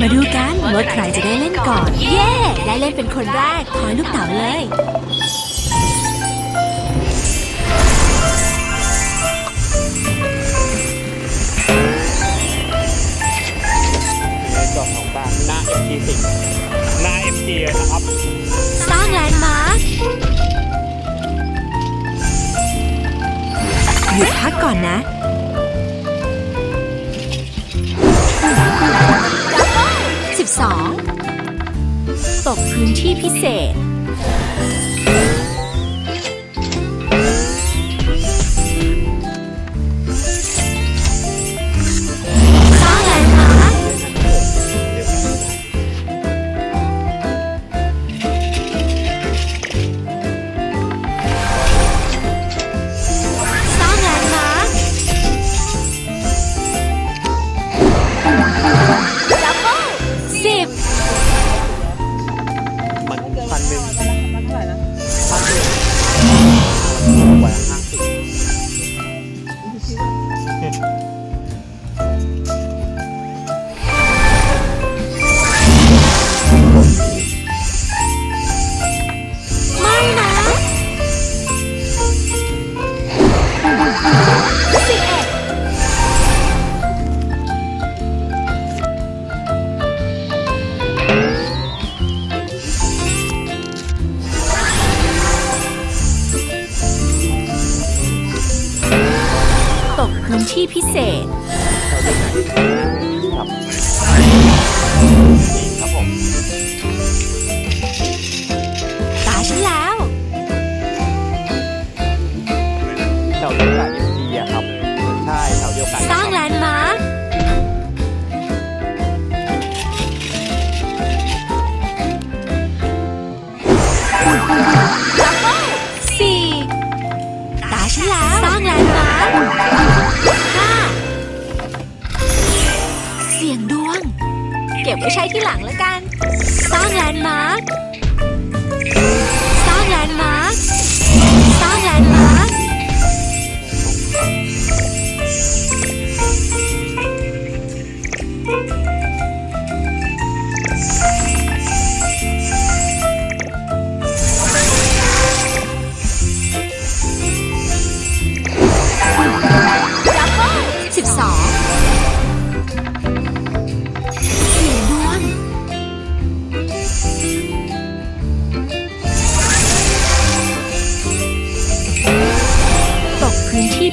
มาดูกันว่าใครจะได้เล่นก่อน เย้ ได้เล่นเป็นคนแรกถอยลูกเต๋าเลย ในส่วนของบ้านหน้า FT สิงหน้า FT เลยนะครับ สร้างแลนด์มาร์คหยุดพักก่อนนะ ตกพื้นที่พิเศษ ตกพื้นที่พิเศษ ครับนี่ครับผมตาฉันแล้ว แถวเดียวกับ FT อะครับ ใช่แถวเดียวกันสร้างแลนด์มาร์ค ไปใช้ที่หลังแล้วกัน สร้างแลนด์มาร์ค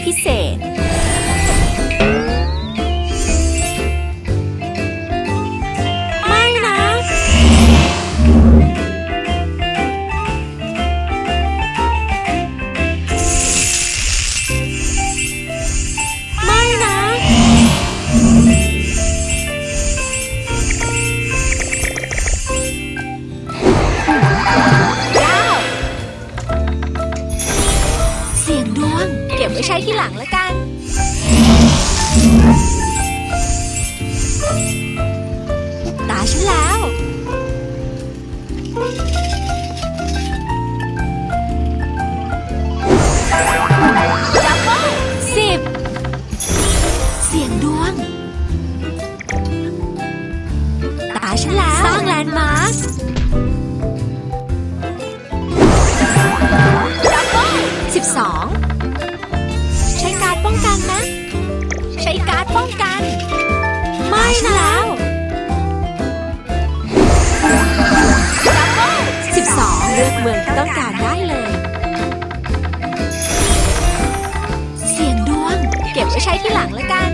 พื้นที่พิเศษ ไว้ใช้ที่หลังล้วกัน ตาฉันแล้วสิบ เสียงดวง ตาฉันแล้ว สร้างแลนด์มาร์คสิบสอง ป้องกัน ไม่นะแล้วสิบสองเลือกเมืองที่ต้องการได้เลย เสียงดวง เก็บไว้ใช้ที่หลังแล้วกัน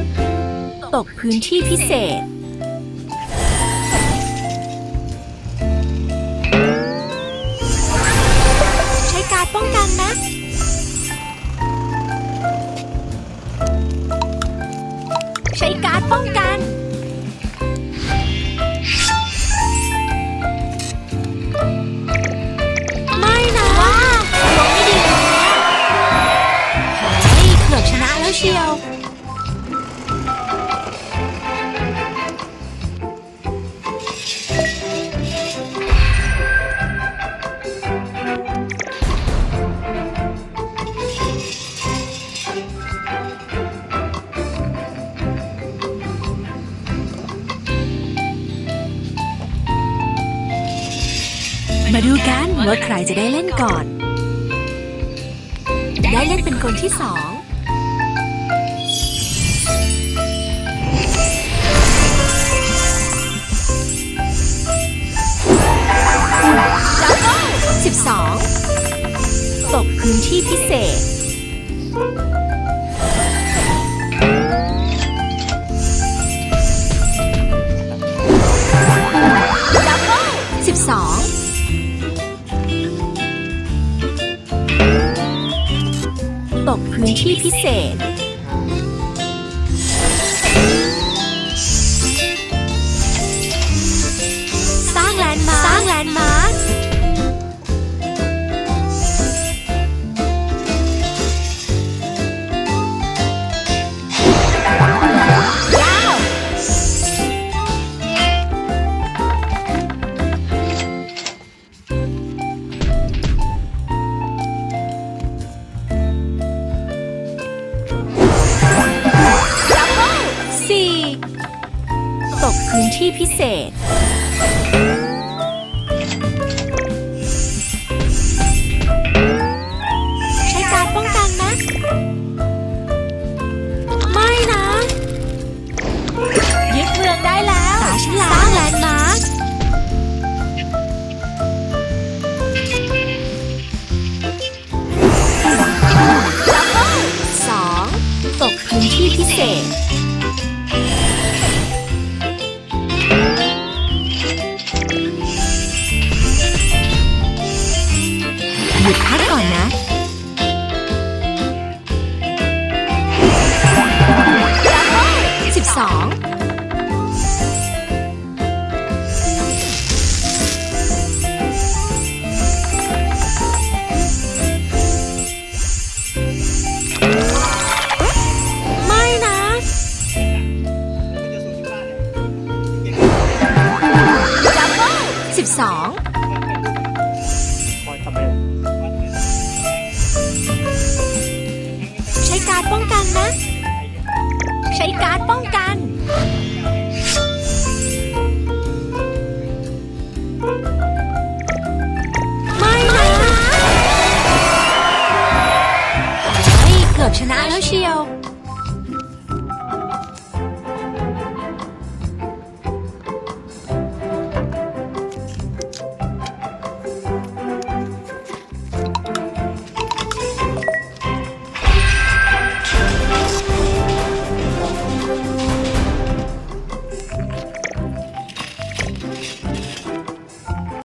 ตกพื้นที่พิเศษ ใช้การดป้องกันนะ ป้องกัน ไม่นะว้าลงไม่ดีเลยเฮ้ยเกือบชนะแล้วเชียว ดูกันว่าใครจะได้เล่นก่อน ได้เล่นเป็นคนที่สอง กพื้นที่พิเศษ ตกพื้นที่พิเศษ ยุดพักก่อนนะ 1212 การป้องกัน ไม่นะเฮ้เกือบชนะแล้วเชียว